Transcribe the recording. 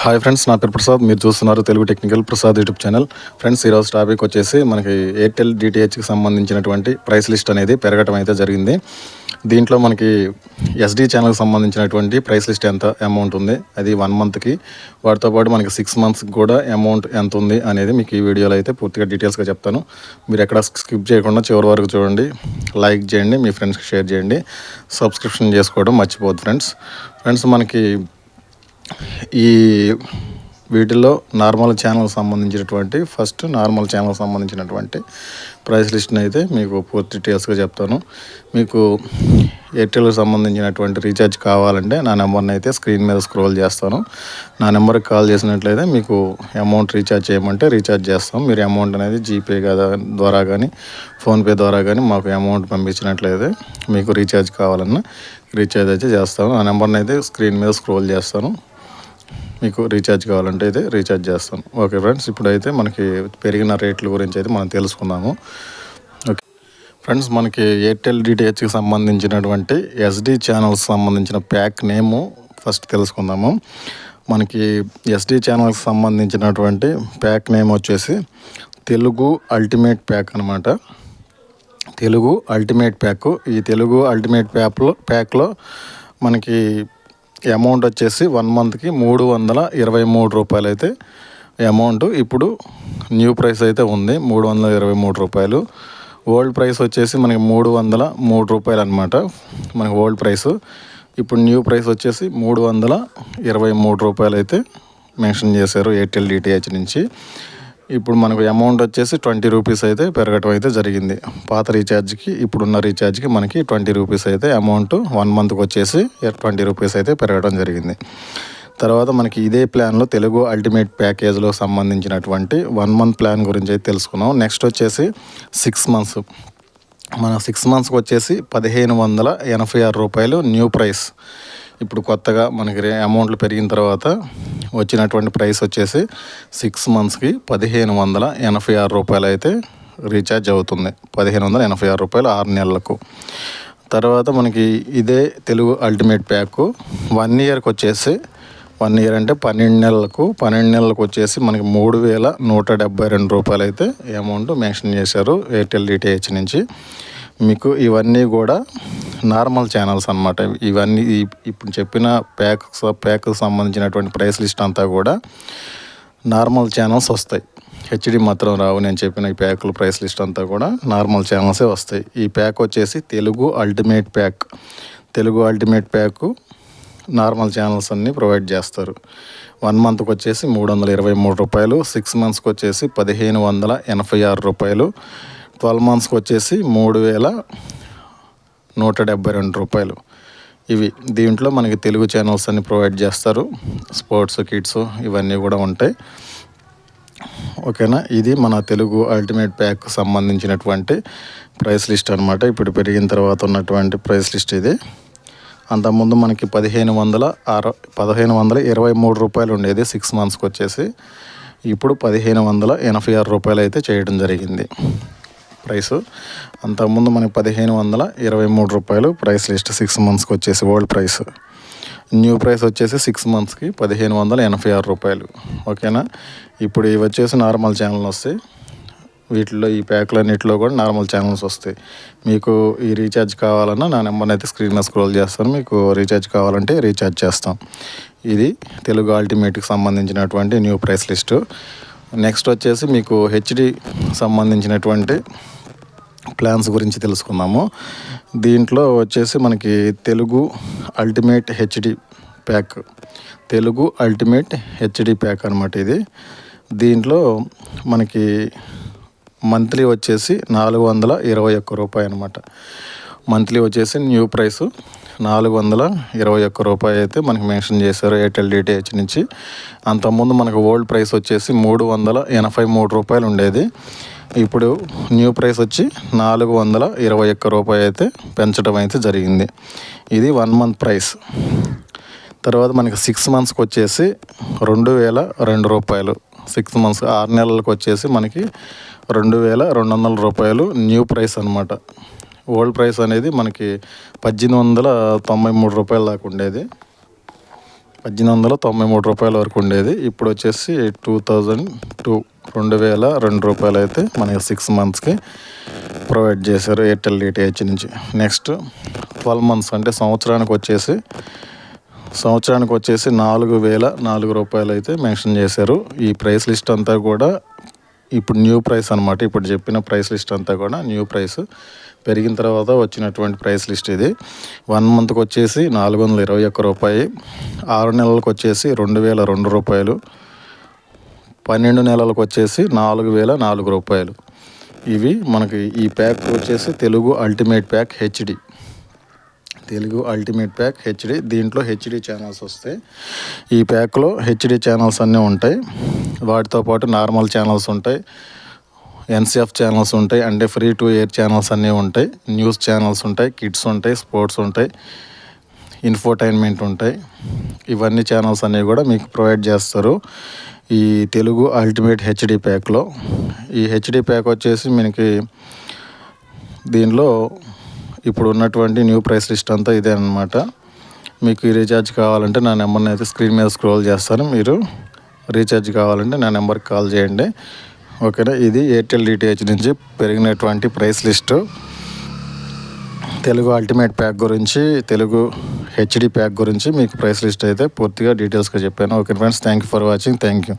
Hi friends నా పేరు ప్రసాద్. మీరు చూస్తున్నారు Telugu technical Prasad YouTube channel. Friends ఈరోజు టాపిక్ వచ్చేసి మనకి ఎయిర్టెల్ డిటిహెచ్కి సంబంధించినటువంటి ప్రైస్ లిస్ట్ అనేది పెరగటం అయితే జరిగింది. దీంట్లో మనకి ఎస్డి ఛానల్కి సంబంధించినటువంటి ప్రైస్ లిస్ట్ ఎంత అమౌంట్ ఉంది అది వన్ మంత్కి వాటితో పాటు మనకి సిక్స్ మంత్స్కి కూడా అమౌంట్ ఎంత ఉంది అనేది మీకు ఈ వీడియోలో అయితే పూర్తిగా డీటెయిల్స్గా చెప్తాను. మీరు ఎక్కడ స్కిప్ చేయకుండా చివరి వరకు చూడండి. లైక్ చేయండి మీ ఫ్రెండ్స్కి షేర్ చేయండి. సబ్స్క్రిప్షన్ చేసుకోవడం మర్చిపోద్దు ఫ్రెండ్స్ ఫ్రెండ్స్ మనకి ఈ వీటిల్లో నార్మల్ ఛానల్ సంబంధించినటువంటి ఫస్ట్ నార్మల్ ఛానల్ సంబంధించినటువంటి ప్రైస్ లిస్ట్ని అయితే మీకు పూర్తి డీటెయిల్స్గా చెప్తాను. మీకు ఎయిర్టెల్కి సంబంధించినటువంటి రీఛార్జ్ కావాలంటే నా నెంబర్ని అయితే స్క్రీన్ మీద స్క్రోల్ చేస్తాను. నా నెంబర్కి కాల్ చేసినట్లయితే మీకు అమౌంట్ రీఛార్జ్ చేయమంటే రీఛార్జ్ చేస్తాం. మీరు అమౌంట్ అనేది జీపే ద్వారా కానీ ఫోన్పే ద్వారా కానీ మాకు అమౌంట్ పంపించినట్లయితే మీకు రీఛార్జ్ కావాలన్నా రీఛార్జ్ అయితే చేస్తాను. ఆ నెంబర్ని అయితే స్క్రీన్ మీద స్క్రోల్ చేస్తాను. మీకు రీఛార్జ్ కావాలంటే అయితే రీఛార్జ్ చేస్తాను. ఓకే ఫ్రెండ్స్ ఇప్పుడైతే మనకి పెరిగిన రేట్ల గురించి అయితే మనం తెలుసుకుందాము. ఓకే ఫ్రెండ్స్ మనకి ఎయిర్టెల్ డిటిహెచ్కి సంబంధించినటువంటి ఎస్డి ఛానల్స్ సంబంధించిన ప్యాక్ నేము ఫస్ట్ తెలుసుకుందాము. మనకి ఎస్డి ఛానల్కి సంబంధించినటువంటి ప్యాక్ నేమ్ వచ్చేసి తెలుగు అల్టిమేట్ ప్యాక్ అనమాట తెలుగు అల్టిమేట్ ప్యాక్ ఈ తెలుగు అల్టిమేట్ ప్యాక్లో ప్యాక్లో మనకి అమౌంట్ వచ్చేసి వన్ మంత్కి మూడు వందల ఇరవై మూడు రూపాయలు అయితే అమౌంట్ ఇప్పుడు న్యూ ప్రైస్ అయితే ఉంది మూడు వందల ఇరవై మూడు రూపాయలు. ఓల్డ్ ప్రైస్ వచ్చేసి మనకి మూడు వందల మూడు రూపాయలు అనమాట మనకి ఓల్డ్ ప్రైస్. ఇప్పుడు న్యూ ప్రైస్ వచ్చేసి మూడు వందల ఇరవై మూడు రూపాయలు అయితే మెన్షన్ చేశారు ఎయిర్టెల్ డిటిహెచ్ నుంచి. ఇప్పుడు మనకు అమౌంట్ వచ్చేసి ట్వంటీ రూపీస్ అయితే పెరగటం అయితే జరిగింది. పాత రీఛార్జ్కి ఇప్పుడున్న రీఛార్జ్కి మనకి ట్వంటీ రూపీస్ అయితే అమౌంట్ వన్ మంత్కి వచ్చేసి ట్వంటీ రూపీస్ అయితే పెరగడం జరిగింది. తర్వాత మనకి ఇదే ప్లాన్లో తెలుగు అల్టిమేట్ ప్యాకేజ్లో సంబంధించినటువంటి వన్ మంత్ ప్లాన్ గురించి అయితే తెలుసుకున్నాం. నెక్స్ట్ వచ్చేసి సిక్స్ మంత్స్ మన సిక్స్ మంత్స్కి వచ్చేసి పదిహేను వందల ఎనభై ఆరు రూపాయలు న్యూ ప్రైస్ ఇప్పుడు కొత్తగా మనకి రే అమౌంట్లు పెరిగిన తర్వాత వచ్చినటువంటి ప్రైస్ వచ్చేసి సిక్స్ మంత్స్కి పదిహేను వందల ఎనభై ఆరు రూపాయలు అయితే రీఛార్జ్ అవుతుంది. పదిహేను వందల ఎనభై ఆరు రూపాయలు ఆరు నెలలకు. తర్వాత మనకి ఇదే తెలుగు అల్టిమేట్ ప్యాక్ వన్ ఇయర్కి వచ్చేసి వన్ ఇయర్ అంటే పన్నెండు నెలలకు పన్నెండు నెలలకు వచ్చేసి మనకి మూడు వేల నూట డెబ్బై రెండు రూపాయలు అయితే అమౌంట్ మెన్షన్ చేశారు ఎయిర్టెల్ డిటిహెచ్ నుంచి. మీకు ఇవన్నీ కూడా నార్మల్ ఛానల్స్ అనమాట ఇవన్నీ ఇప్పుడు చెప్పిన ప్యాక్ ప్యాక్ సంబంధించినటువంటి ప్రైస్ లిస్ట్ అంతా కూడా నార్మల్ ఛానల్స్ వస్తాయి. హెచ్డి మాత్రం రావు నేను చెప్పిన ఈ ప్యాకుల ప్రైస్ లిస్ట్ అంతా కూడా నార్మల్ ఛానల్సే వస్తాయి. ఈ ప్యాక్ వచ్చేసి Telugu ultimate pack Telugu ultimate pack normal channels అన్నీ ప్రొవైడ్ చేస్తారు. వన్ మంత్కి వచ్చేసి మూడు వందల ఇరవై మూడు రూపాయలు సిక్స్ మంత్స్కి వచ్చేసి పదిహేను వందల ఎనభై ఆరు రూపాయలు ట్వెల్వ్ మంత్స్కి వచ్చేసి మూడు వేల నూట డెబ్బై రెండు రూపాయలు. ఇవి దీంట్లో మనకి తెలుగు ఛానల్స్ అన్ని ప్రొవైడ్ చేస్తారు. స్పోర్ట్స్ కిడ్స్ ఇవన్నీ కూడా ఉంటాయి. ఓకేనా? ఇది మన తెలుగు అల్టిమేట్ ప్యాక్ సంబంధించినటువంటి ప్రైస్ లిస్ట్ అనమాట ఇప్పుడు పెరిగిన తర్వాత ఉన్నటువంటి ప్రైస్ లిస్ట్ ఇది. అంతకుముందు మనకి పదిహేను వందల అర పదిహేను వందల ఇరవై మూడు రూపాయలు ఉండేది సిక్స్ మంత్స్కి వచ్చేసి. ఇప్పుడు పదిహేను వందల ఎనభై ఆరు రూపాయలు అయితే చేయడం జరిగింది. ప్రైస్. అంతకుముందు మనకి పదిహేను వందల ఇరవై మూడు రూపాయలు ప్రైస్ లిస్ట్ సిక్స్ మంత్స్కి వచ్చేసి ఓల్డ్ ప్రైస్. న్యూ ప్రైస్ వచ్చేసి సిక్స్ మంత్స్కి పదిహేను వందల ఎనభై ఆరు రూపాయలు. ఓకేనా? ఇప్పుడు ఇవి వచ్చేసి నార్మల్ ఛానల్ వస్తాయి. వీటిలో ఈ ప్యాక్లన్నిటిలో కూడా నార్మల్ ఛానల్స్ వస్తాయి. మీకు ఈ రీఛార్జ్ కావాలన్నా నా నెంబర్ని అయితే స్క్రీన్ మీద స్క్రోల్ చేస్తాను. మీకు రీఛార్జ్ కావాలంటే రీఛార్జ్ చేస్తాం. ఇది తెలుగు అల్టిమేట్కి సంబంధించినటువంటి న్యూ ప్రైస్ లిస్టు. నెక్స్ట్ వచ్చేసి మీకు హెచ్డి సంబంధించినటువంటి ప్లాన్స్ గురించి తెలుసుకుందాము. దీంట్లో వచ్చేసి మనకి Telugu ultimate HD pack Telugu ultimate HD pack అనమాట ఇది. దీంట్లో మనకి మంత్లీ వచ్చేసి నాలుగు వందల ఇరవై ఒక్క రూపాయి అనమాట మంత్లీ వచ్చేసి న్యూ ప్రైస్ నాలుగు వందల ఇరవై ఒక్క రూపాయి అయితే మనకి మెన్షన్ చేశారు ఎయిర్టెల్ డిటిహెచ్ నుంచి. అంతకుముందు మనకు ఓల్డ్ ప్రైస్ వచ్చేసి మూడు వందల ఎనభై మూడు రూపాయలు ఉండేది. ఇప్పుడు న్యూ ప్రైస్ వచ్చి నాలుగు వందల ఇరవై ఒక్క రూపాయి అయితే పెంచడం అయితే జరిగింది. ఇది వన్ మంత్ ప్రైస్. తర్వాత మనకి సిక్స్ మంత్స్కి వచ్చేసి రెండు వేల రెండు రూపాయలు. సిక్స్ మంత్స్ ఆరు నెలలకు వచ్చేసి మనకి రెండు వేల రెండు వందల రూపాయలు న్యూ ప్రైస్ అనమాట ఓల్డ్ ప్రైస్ అనేది మనకి పద్దెనిమిది వందల తొంభై మూడు రూపాయల దాకా ఉండేది. పద్దెనిమిది వందల తొంభై మూడు రూపాయల వరకు ఉండేది. ఇప్పుడు వచ్చేసి టూ థౌజండ్ టూ రెండు వేల రెండు రూపాయలు అయితే మనకి సిక్స్ మంత్స్కి ప్రొవైడ్ చేశారు ఎయిర్టెల్ డిటిహెచ్ నుంచి. నెక్స్ట్ ట్వెల్వ్ మంత్స్ అంటే సంవత్సరానికి వచ్చేసి సంవత్సరానికి వచ్చేసి నాలుగు వేల నాలుగు రూపాయలు అయితే మెన్షన్ చేశారు. ఈ ప్రైస్ లిస్ట్ అంతా కూడా ఇప్పుడు న్యూ ప్రైస్ అనమాట ఇప్పుడు చెప్పిన ప్రైస్ లిస్ట్ అంతా కూడా న్యూ ప్రైస్ పెరిగిన తర్వాత వచ్చినటువంటి ప్రైస్ లిస్ట్ ఇది. వన్ మంత్కి వచ్చేసి నాలుగు వందల ఇరవై ఒక్క రూపాయి. ఆరు నెలలకు వచ్చేసి రెండు వేల రెండు రూపాయలు. పన్నెండు నెలలకు వచ్చేసి నాలుగు వేల నాలుగు రూపాయలు. ఇవి మనకి ఈ ప్యాక్ వచ్చేసి Telugu ultimate pack HD Telugu ultimate pack HD దీంట్లో హెచ్డి ఛానల్స్ వస్తాయి. ఈ ప్యాక్లో హెచ్డి ఛానల్స్ అన్నీ ఉంటాయి. వాటితో పాటు నార్మల్ ఛానల్స్ ఉంటాయి. ఎన్సిఎఫ్ ఛానల్స్ ఉంటాయి. అంటే ఫ్రీ టు ఎయిర్ ఛానల్స్ అన్నీ ఉంటాయి. న్యూస్ ఛానల్స్ ఉంటాయి. కిడ్స్ ఉంటాయి. స్పోర్ట్స్ ఉంటాయి. ఇన్ఫోటైన్మెంట్ ఉంటాయి. ఇవన్నీ ఛానల్స్ అన్నీ కూడా మీకు ప్రొవైడ్ చేస్తారు. ఈ తెలుగు అల్టిమేట్ హెచ్డి ప్యాక్లో. ఈ హెచ్డి ప్యాక్ వచ్చేసి మనకి దీనిలో ఇప్పుడు ఉన్నటువంటి న్యూ ప్రైస్ లిస్ట్ అంతా ఇదే అనమాట మీకు ఈ రీఛార్జ్ కావాలంటే నా నెంబర్ని అయితే స్క్రీన్ మీద స్క్రోల్ చేస్తాను. మీరు రీఛార్జ్ కావాలంటే నా నెంబర్కి కాల్ చేయండి. ఓకేనా? ఇది ఎయిర్టెల్ డిటిహెచ్ నుంచి పెరిగినటువంటి price list Telugu ultimate pack గురించి తెలుగు హెచ్డి ప్యాక్ గురించి మీకు ప్రైస్ లిస్ట్ అయితే పూర్తిగా డీటెయిల్స్గా చెప్పాను. Okay friends thank you for watching thank you